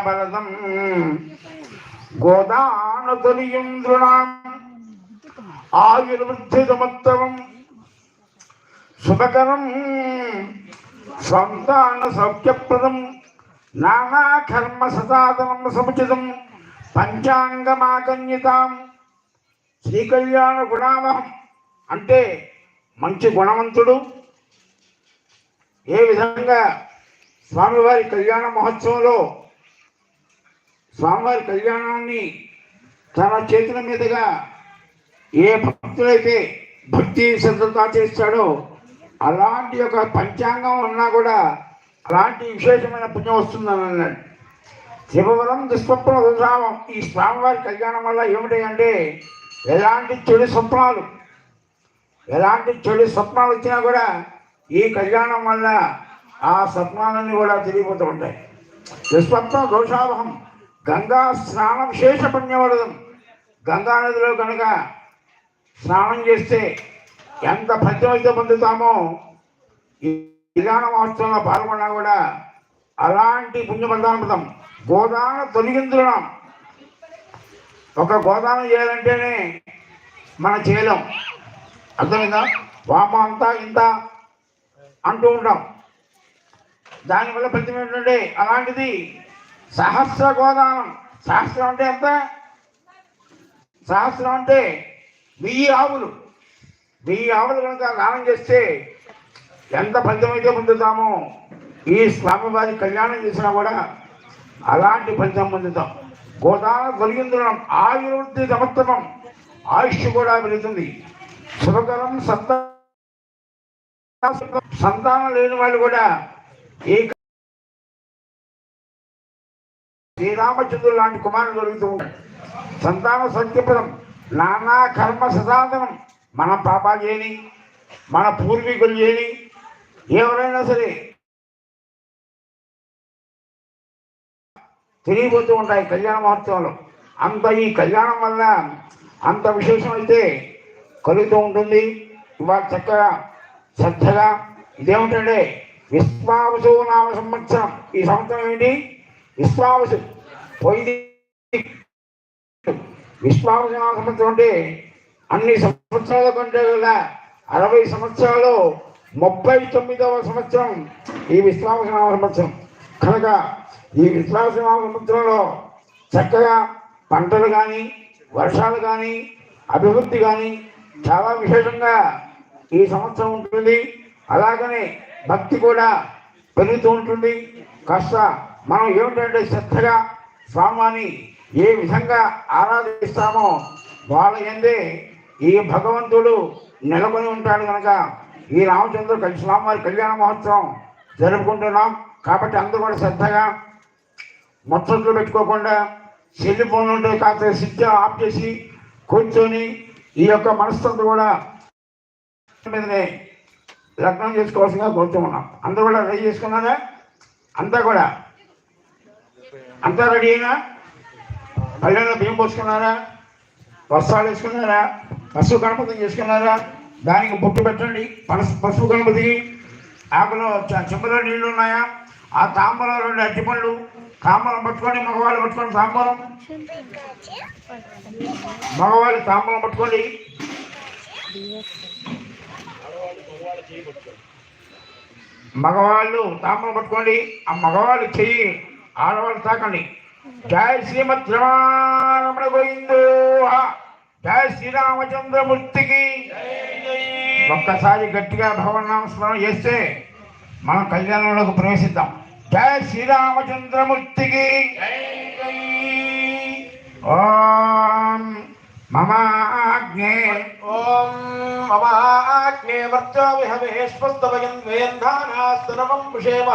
భరతం గోదానతులింద్రుణాం ఆయుర్వృద్ధిదమత్తవం శుభకరం. సంతాన సౌఖ్యప్రదం. నానా కర్మ సదాదనం సముచితం. పంచాంగమాగన్యతాం శ్రీకళ్యాణ గుణావహం అంటే మంచి గుణవంతుడు. ఏ విధంగా స్వామివారి కళ్యాణ మహోత్సవంలో స్వామివారి కళ్యాణాన్ని తన చేతుల మీదుగా ఏ భక్తులైతే భక్తి శ్రద్ధతో ఆచరిస్తాడో అలాంటి ఒక పంచాంగం ఉన్నా కూడా అలాంటి విశేషమైన పుణ్యం వస్తుందని అన్నాడు శివవరం దుస్వప్న రుద్రావం. ఈ స్వామివారి కళ్యాణం వల్ల ఏమిటి అంటే ఎలాంటి చెడు స్వప్నాలు ఎలాంటి చెడు స్వప్నాలు వచ్చినా కూడా ఈ కళ్యాణం వల్ల ఆ స్వప్నాలన్నీ కూడా తిరిగిపోతూ ఉంటాయి. దుస్వప్న దోషావహం. గంగా స్నాన విశేష పుణ్యవరదం గంగా నదిలో కనుక స్నానం చేస్తే ఎంత ఫలితం పొందుతామో? ఈ కళ్యాణ మహోత్సవంలో పాల్గొన్నా కూడా అలాంటి పుణ్యపదార్థం గోదాన తొలగించడం ఒక గోదానం చేయాలంటేనే మన చేయలేం అర్థమైందా? వామ అంతా ఇంత అంటూ ఉంటాం. దానివల్ల ఫలితం ఏంటంటే అలాంటిది సహస్ర గోదానం. సహస్రం అంటే ఎంత? సహస్రం అంటే వెయ్యి ఆవులు. వెయ్యి ఆవులు కనుక దానం చేస్తే ఎంత ఫలితం అయితే పొందుతామో ఈ స్వామివారి కళ్యాణం చేసినా కూడా అలాంటి ఫలితం పొందుతాం. గోదానం తొలగిందడం ఆయుర్వృద్ధి సమర్థనం ఆయుష్ కూడా పెరుగుతుంది. శుభకరం సంత సంతానం లేని వాళ్ళు కూడా ఈ శ్రీరామచంద్రుడు లాంటి కుమారుడు దొరుకుతూ ఉంటాడు. సంతాన సత్యపదం నానా కర్మ సదాదనం మన పాపాలు చేయని మన పూర్వీకులు చేయని ఎవరైనా సరే తిరిగిపోతూ ఉంటాయి కళ్యాణ మహోత్సవంలో. అంత ఈ కళ్యాణం వల్ల అంత విశేషం అయితే కలుగుతూ ఉంటుంది. ఇవాళ చక్కగా శ్రద్ధగా ఇదేమిటంటే విశ్వావసు నామ సంవత్సరం. ఈ సంవత్సరం ఏంటి? విశ్వావసు. పోయింది విశ్వావసు సంవత్సరం అంటే అన్ని సంవత్సరాల కంటే కూడా అరవై సంవత్సరాలు ముప్పై తొమ్మిదవ సంవత్సరం ఈ విశ్వావసనామ సంవత్సరం కనుక ఈ విశ్వావసనామ సంవత్సరంలో చక్కగా పంటలు కానీ వర్షాలు కానీ అభివృద్ధి కానీ చాలా విశేషంగా ఈ సంవత్సరం ఉంటుంది. అలాగనే భక్తి కూడా పెరుగుతూ ఉంటుంది. కాస్త మనం ఏమిటంటే శ్రద్ధగా స్వామిని ఏ విధంగా ఆరాధిస్తామో వాళ్ళ ఎందే ఈ భగవంతుడు నెలకొని ఉంటాడు కనుక ఈ రామచంద్రుడు కలిసి స్వామివారి కళ్యాణ మహోత్సవం జరుపుకుంటున్నాం. కాబట్టి అందరూ కూడా శ్రద్ధగా ముచ్చట్లు పెట్టుకోకుండా సెల్ ఫోన్ ఉంటే కాస్త స్విచ్ ఆఫ్ చేసి కూర్చొని ఈ యొక్క మనస్సుతో కూడా మీదనే లగ్నం చేసుకోవాల్సిందిగా కోరుతున్నాం అందరూ కూడా రెడీ చేసుకున్నారా? అంతా కూడా. అంతా రెడీ అయినా? పల్లెల్లో బియ్యం పోసుకున్నారా? వస్త్రాలు వేసుకున్నారా? పసుపు గణపతి చేసుకున్నారా? దానికి బొట్టు పెట్టండి. పనస పసుపు గణపతికి ఆకులో చ- నీళ్ళు ఉన్నాయా? ఆ తాంబూలం రెండు అరటిపళ్ళు తాంబరం పట్టుకొని మగవాళ్ళు పట్టుకొని తాంబరం మగవాళ్ళు తాంబరం పట్టుకోండి. మగవాళ్ళు తాంబూలం పట్టుకోండి. ఆ మగవాళ్ళు చెయ్యి ఆడవాళ్ళు తాకండి జయ శ్రీమద్ రమణ గోవిందో జయ శ్రీరామచంద్రమూర్తికి. ఒక్కసారి గట్టిగా భగవన్నామ స్మరణ చేస్తే మనం కళ్యాణంలోకి ప్రవేశిద్దాం. జయ శ్రీరామచంద్రమూర్తికి. ఓం మమాగ్నే ఓం మమాగ్నే వర్చో విహవేష్పస్తవయన్ వేంధానాస్తనవం పుషేమ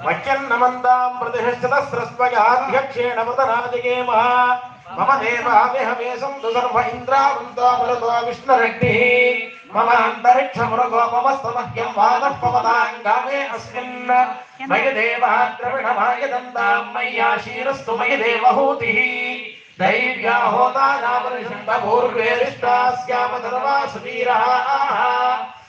మహ్యన్నమందాం ప్రతిష్ఠితస్రస్వయాధ్యక్షేణ వృతనాదిగేమ మమ దేవావిహవేశం తు సర్వ ఇంద్రావృందామృతో విష్ణురెడ్డి మమ అంతరిక్షమృగోపమస్తమహ్యం వాదపవతాంగామే అస్మిన్ మయి దేవా ద్రవిణమాయ దంతాం మయ్యా శీరస్తు మయి దేవహూతి దైవ్యాహోతానామృషంబూర్వేరిష్టాస్యామ సర్వా సువీరః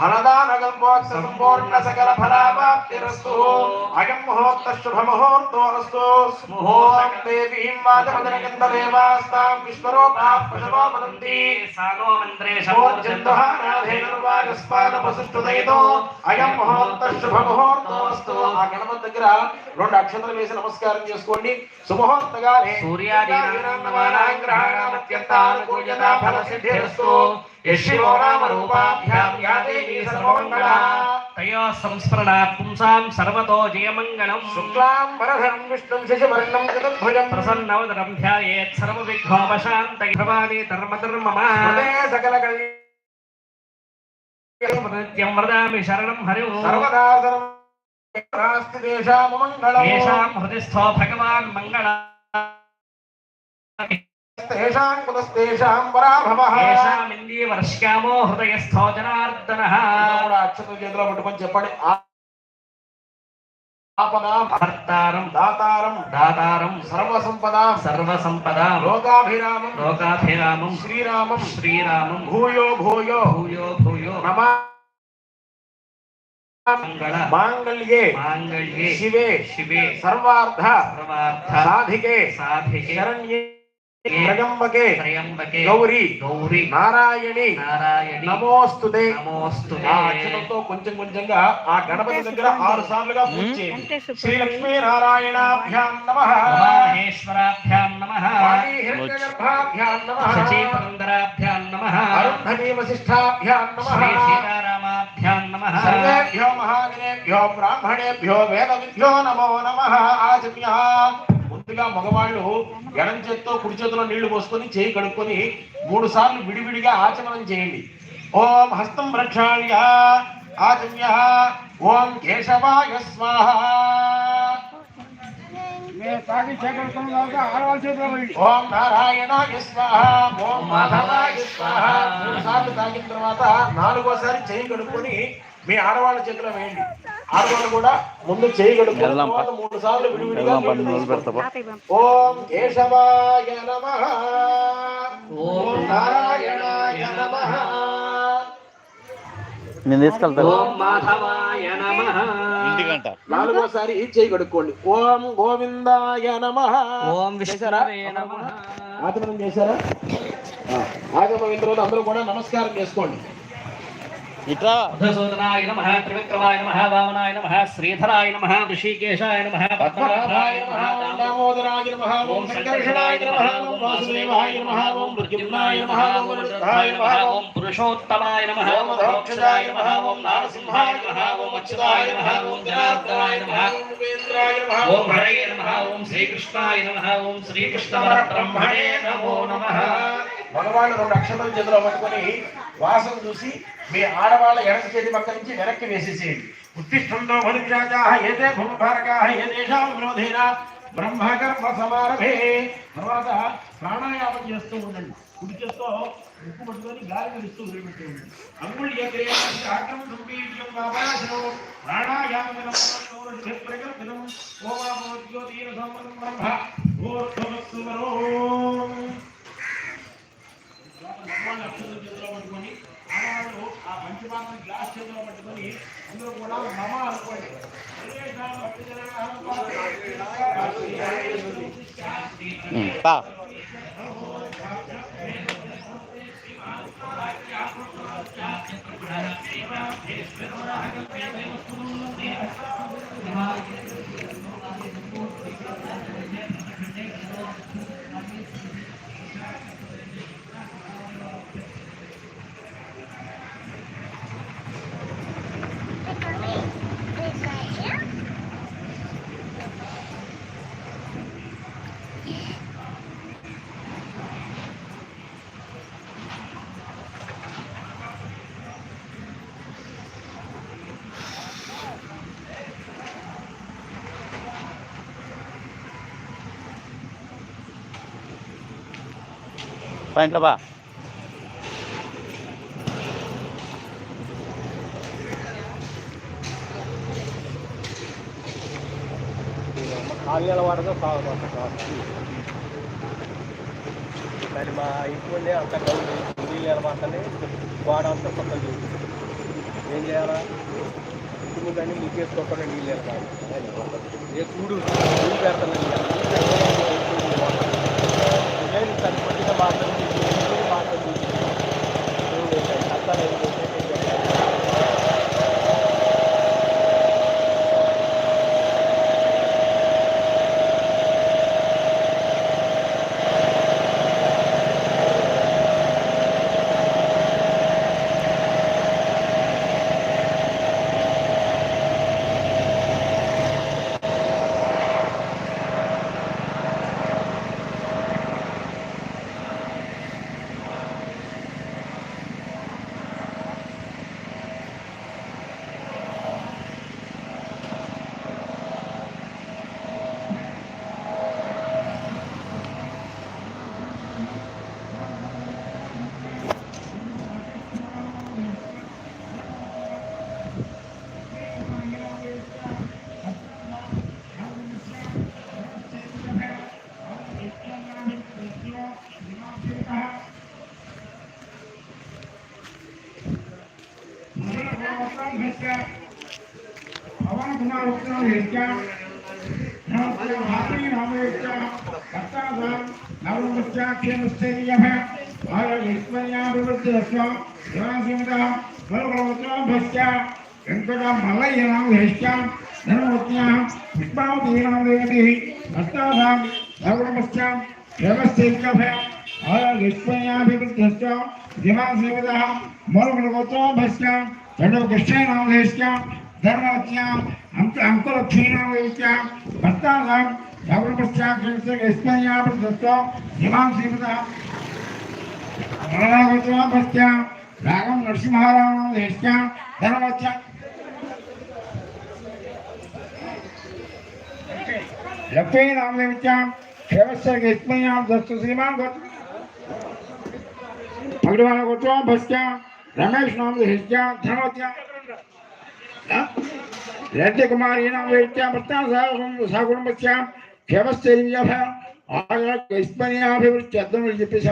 ఫలదానకల్పోక్త సంపూర్ణ సకల ఫలావాప్తిరస్తు అయం ముహూర్త శుభ ముహూర్తో అస్తు ముహూర్తే దేవీం వాచమదనకందరేవాస్తాం విశ్వరూపాః పశవో వదంతి సానో మంత్రే శమోర్జంతుహానాధేనుర్వాగస్పాదపసుష్టుదయతో అయం ముహూర్త శుభ ముహూర్తో అస్తు ఆ గణపతి దగ్గర రెండు అక్షతలు వేసి నమస్కారం చేసుకోండి శుభముహూర్తగానే సూర్యాదీనామత్యంతానుకూల్యత ఫల సిద్ధిరస్తు యశివో నామ రూపాభ్యాం యా దేవీ సర్వమంగళా తయో సంస్మరణాత్ పుంసాం సర్వతో జయమంగళం. శుక్లాం వరధరం విష్ణుం శశివర్ణం చతుర్భుజం ప్రసన్నవదనం ధ్యాయేత్ సర్వవిఘ్నోపశాంత భవాని ధర్మధర్మమ. హృదే సకల నిత్యం వదామి శరణం హరి. సర్వదా సర్వనాస్తి దేశామమంగళం ఏషాం హృదిస్థో భగవాన్ మంగళ తేషాం కుతస్తేషాం పరాభవః ఏషామిందీ వర్ష్యామో హృదయస్థో జనార్దన కూడా అక్షతలు చేతిలో పట్టుకొని చెప్పండి ఆ- ఆపదాం భర్తారం దాతారం దాతారం సర్వసంపదాం సర్వసంపదాం లోకాభిరామం లోకాభిరామం శ్రీరామం శ్రీరామం భూయో భూయో భూయో భూయో నమా మంగళ మాంగళ్యే మాంగళ్యే శివే శివే సర్వార్థ సర్వార్థ సాధికే సాధికే శరణ్యే త్రయంబకే త్రయంబకే గౌరీ గౌరీ నారాయణి నారాయణి నమోస్తుతే. నమోస్తు ఆ అక్షరంతో కొంచెం కొంచెంగా ఆ గణపతి దగ్గర ఆరు సార్లుగా పూజ చేయండి శ్రీ లక్ష్మీ నారాయణాభ్యాం నమః. మహేశ్వరాభ్యాం నమ. వాణీ హిరణ్యగర్భాభ్యాం నమః. శచీపురందరాభ్యాం నమ. అరుంధతీ వశిష్ఠాభ్యాం శ్రీ నమః సీతారామాభ్యాం నమ. సర్వేభ్యో మహాగణేభ్యో బ్రాహ్మణేభ్యో వేద విద్యో నమో. నమః ఆచమ్య ముందుగా మగవాళ్ళు ఎడం చేత్తో కుడి చేతిలో నీళ్ళు పోసుకొని చేయి కడుక్కొని మూడు సార్లు విడివిడిగా ఆచమనం చేయండి. ఓం హస్తం ప్రక్షాళ్య ఆచమ్య ఓం కేశవాయ స్వాహ. ఓం నారాయణాయ స్వాహ ఓం మాధవాయ స్వాహ. మూడు సార్లు తాగిన తర్వాత నాలుగోసారి చేయి కడుక్కొని మీ ఆడవాళ్ళ చేతిలో వేయండి. ఆడవాళ్ళు కూడా ముందు మూడు సార్లు విడివిడిగా. ఓం కేశవాయ నమః. ఓం నారాయణాయ నమః. నేను తీసుకెళ్తాను. ఓం మాధవాయ నమ. ఇంటికంట. నాలుగోసారి చేయి కడుక్కోండి. ఓం గోవిందాయ నమః. ఓం ఆచమనం చేశారా? ఆ, ఆగమమైన తర్వాత అందరూ కూడా నమస్కారం చేసుకోండి. ఇట్రా మధుసూదనాయ నమ త్రివిక్రమాయ నమ వామనాయ నమ శ్రీధరాయ నమ ఋషికేశాయ నమ పద్మనాభాయ నమః దామోదరాయ నమః ఓం సంకర్షణాయ నమః ఓం వాసుదేవాయ నమః ఓం ప్రద్యుమ్నాయ నమః ఓం వరుద్ధాయ నమః ఓం పురుషోత్తమాయ నమ ఓం అధోక్షజాయ నమః ఓం నారసింహాయ నమః ఓం అచ్యుతాయ నమః ఓం జనార్దనాయ నమః ఓం ఉపేంద్రాయ నమః ఓం హరయే నమ ఓం శ్రీకృష్ణాయ నమ ఓం శ్రీకృష్ణ బ్రహ్మణే నమో నమ మగవాళ్ళు రెండు అక్షతలు చేతిలో పట్టుకొని వాసన చూసి మీ ఆడవాళ్ళ ఎడమ చేతి పక్క నుంచి వెనక్కి వేసేసేయండి. ఉత్తిష్టంతో మనుజాజాః ఏతే భూభారకాః ఏతేషాం విరోధేనా? బ్రహ్మకర్మ సమారభే. తర్వాత ప్రాణాయామం చేస్తూ ఉండండి. కుడి చేస్తూ ముక్కు పట్టుకొని గాలి విడుస్తూ వదిలిపెట్టేయండి అంగుళి ఆక్రమణ సంపీడ్యం వాపాశనం ప్రాణాయామనం ప్రగల్భనం ఓమామోద్యోతీన సంపదం బ్రహ్మ. 있다. పాయింట్లో బా. ఆంగ్ల వాడగా బాగుపడుతుంది మా ఇంటి ముందే అంత గౌరవ నీళ్ళు నిలబడతానే వాడ అంతా కొత్త ఏం చేయాలా? ఇప్పుడు కానీ అన్ని ముగ్గేసుకోకుండా నీళ్ళు నిలబడాలి ఏ చూడు నీళ్ళు పెడతాను నేను సరిపడిగా मिस्टर पवन कुमार उत्सव यांच्या भाकरी नावाच्या भक्ताचा नवमुच्या क्षेमस्थैर्यः भारतस्मर्याभिवृद्धिरस्य शिवासिंहः बलभवत्वाभ्यश्च वेङ्कटमल्लय्यनामभ्यश्च धनमूर्त्याः पुष्पावतीनां देवतीः भक्तासां नवमुश्चां व्यवस्थितकभय आरक्षयाभिवृद्धस्य दिवासेवितः मरुगुणवतो भस्य चण्डकृष्णेनादेश्च धर्मवत्याम् अन्त अन्तलक्ष्मीनादेश्च भर्तासां जागरूकस्याकृष्णयाभिवृद्धस्य दिवासेवितः मरणगतो भस्य रागं नरसिंहराणादेश्च धर्मवत्या लक्ष्मीनादेश्च ವ್ಯವಸ್ಥೆ ಎಷ್ಟನೇ ದಸ್ತು ಶ್ರೀಮಾನ್ ಗೊತ್ತ ಅಗ್ರವಾಲ ಗೊತ್ತ ಬಸ್ತ್ಯ ರಮೇಶ್ ನಾಮದ ಹಿಸ್ತ್ಯ ಧನವತ್ಯ ರತ್ಯಕುಮಾರಿ ನಾಮ ಹಿತ್ಯ ಬಸ್ತ್ಯ ಸಹಕುಟುಂಬಸ್ಯ ವ್ಯವಸ್ಥೆ ಆಗ ಇಸ್ಮನಿಯಾಭಿವೃತ್ತಿ ಅದ್ದನ್ನು ಲಿಪಿಸ